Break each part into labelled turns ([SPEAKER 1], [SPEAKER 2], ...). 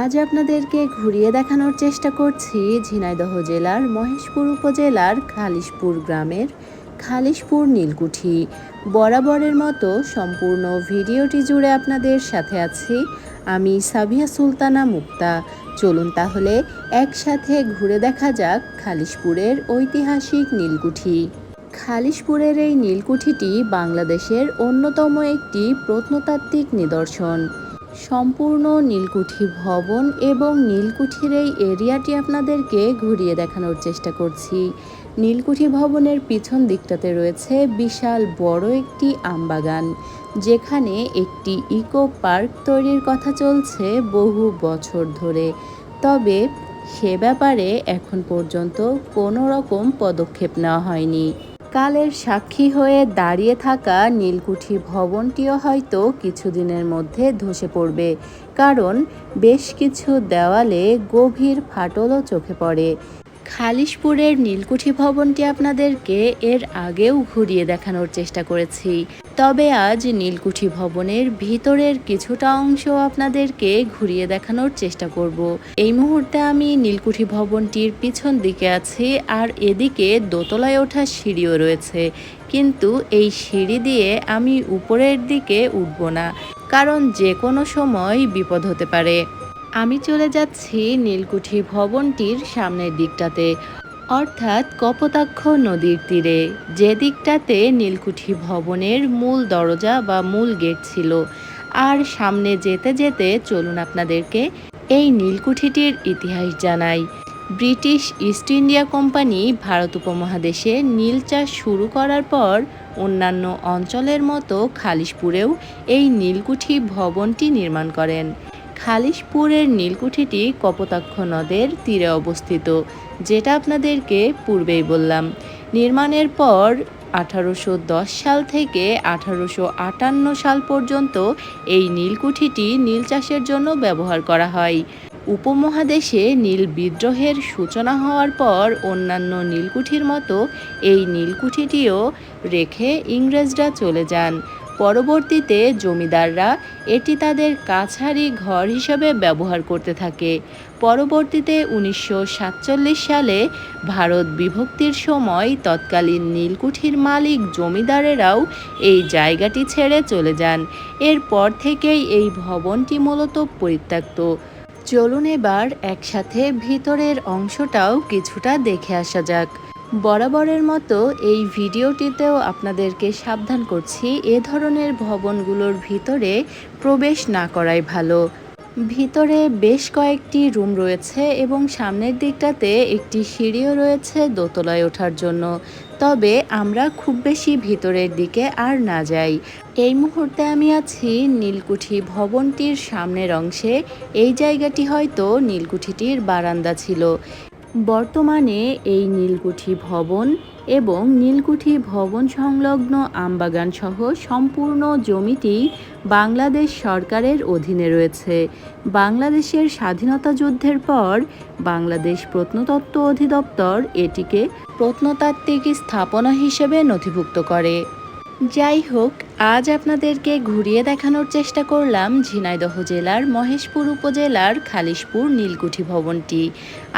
[SPEAKER 1] আজ আপনাদেরকে ঘুরিয়ে দেখানোর চেষ্টা করছি ঝিনাইদহ জেলার মহেশপুর উপজেলার খালিশপুর গ্রামের খালিশপুর নীলকুঠি বরাবরের মতো সম্পূর্ণ ভিডিওটি জুড়ে আপনাদের সাথে আছি আমি সাবিয়া সুলতানা মুক্তা চলুন তাহলে একসাথে ঘুরে দেখা যাক খালিশপুরের ঐতিহাসিক নীলকুঠি খালিশপুরের এই নীলকুঠিটি বাংলাদেশের অন্যতম একটি প্রত্নতাত্ত্বিক নিদর্শন সম্পূর্ণ নীলকুঠি ভবন এবং নীলকুঠির এই এরিয়াটি আপনাদেরকে ঘুরিয়ে দেখানোর চেষ্টা করছি নীলকুঠি ভবনের পিছন দিকটাতে রয়েছে বিশাল বড় একটি আমবাগান যেখানে একটি ইকো পার্ক তৈরির কথা চলছে বহু বছর ধরে তবে সে ব্যাপারে এখন পর্যন্ত কোনো রকম পদক্ষেপ নেওয়া হয়নি কালের সাক্ষী হয়ে দাঁড়িয়ে থাকা নীলকুঠি ভবনটিও হয়তো কিছুদিনের মধ্যে ধসে পড়বে কারণ বেশ কিছু দেওয়ালে গভীর ফাটলও চোখে পড়ে খালিশপুরের নীলকুঠি ভবনটি আপনাদেরকে এর আগেও ঘুরিয়ে দেখানোর চেষ্টা করেছি তবে আজ নীলকুঠি ভবনের ভিতরের কিছুটা অংশ আপনাদেরকে ঘুরিয়ে দেখানোর চেষ্টা করব এই মুহূর্তে আমি নীলকুঠি ভবনটির পিছন দিকে আছি আর এদিকে দোতলায় ওঠা সিঁড়িও রয়েছে কিন্তু এই সিঁড়ি দিয়ে আমি উপরের দিকে উঠব না কারণ যে কোনো সময় বিপদ হতে পারে আমি চলে যাচ্ছি নীলকুঠি ভবনটির সামনের দিকটাতে অর্থাৎ কপোতাক্ষ নদীর তীরে যে দিকটাতে নীলকুঠি ভবনের মূল দরজা বা মূল গেট ছিল আর সামনে যেতে যেতে চলুন আপনাদেরকে এই নীলকুঠিটির ইতিহাস জানাই British East India company Bharat উপমহাদেশে নীল চাষ শুরু করার পর অন্যান্য অঞ্চলের মতো খালিশপুরেও এই নীলকুঠি ভবনটি নির্মাণ করেন খালিশপুরের নীলকুঠিটি কপোতাক্ষ নদের তীরে অবস্থিত যেটা আপনাদেরকে পূর্বেই বললাম নির্মাণের পর আঠারোশো সাল থেকে আঠারোশো সাল পর্যন্ত এই নীলকুঠিটি নীল চাষের জন্য ব্যবহার করা হয় উপমহাদেশে নীল বিদ্রোহের সূচনা হওয়ার পর অন্যান্য নীলকুঠির মতো এই নীলকুঠিটিও রেখে ইংরেজরা চলে যান পরবর্তীতে জমিদাররা এটি তাদের কাছারি ঘর হিসেবে ব্যবহার করতে থাকে পরবর্তীতে উনিশশো সালে ভারত বিভক্তির সময় তৎকালীন নীলকুঠির মালিক জমিদারেরাও এই জায়গাটি ছেড়ে চলে যান এরপর থেকেই এই ভবনটি মূলত পরিত্যক্ত চলুন এবার একসাথে ভিতরের অংশটাও কিছুটা দেখে আসা যাক বরাবরের মতো এই ভিডিওটিতেও আপনাদেরকে সাবধান করছি এ ধরনের ভবনগুলোর ভিতরে প্রবেশ না করাই ভালো ভিতরে বেশ কয়েকটি রুম রয়েছে এবং সামনের দিকটাতে একটি সিঁড়িও রয়েছে দোতলায় ওঠার জন্য তবে আমরা খুব বেশি ভিতরের দিকে আর না যাই এই মুহূর্তে আমি আছি নীলকুঠি ভবনটির সামনের অংশে এই জায়গাটি হয়তো নীলকুঠিটির বারান্দা ছিল বর্তমানে এই নীলকুঠি ভবন এবং নীলকুঠি ভবন সংলগ্ন আমবাগানসহ সম্পূর্ণ জমিটি বাংলাদেশ সরকারের অধীনে রয়েছে বাংলাদেশের স্বাধীনতা যুদ্ধের পর বাংলাদেশ প্রত্নতত্ত্ব অধিদপ্তর এটিকে প্রত্নতাত্ত্বিক স্থাপনা হিসেবে নথিভুক্ত করে যাই হোক আজ আপনাদেরকে ঘুরিয়ে দেখানোর চেষ্টা করলাম ঝিনাইদহ জেলার মহেশপুর উপজেলার খালিশপুর নীলকুঠি ভবনটি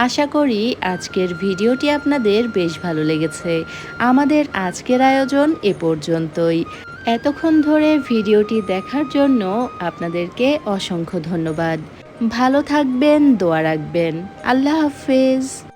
[SPEAKER 1] আশা করি আজকের ভিডিওটি আপনাদের বেশ ভালো লেগেছে আমাদের আজকের আয়োজন এ পর্যন্তই এতক্ষণ ধরে ভিডিওটি দেখার জন্য আপনাদেরকে অসংখ্য ধন্যবাদ ভালো থাকবেন দোয়া রাখবেন আল্লাহ হাফেজ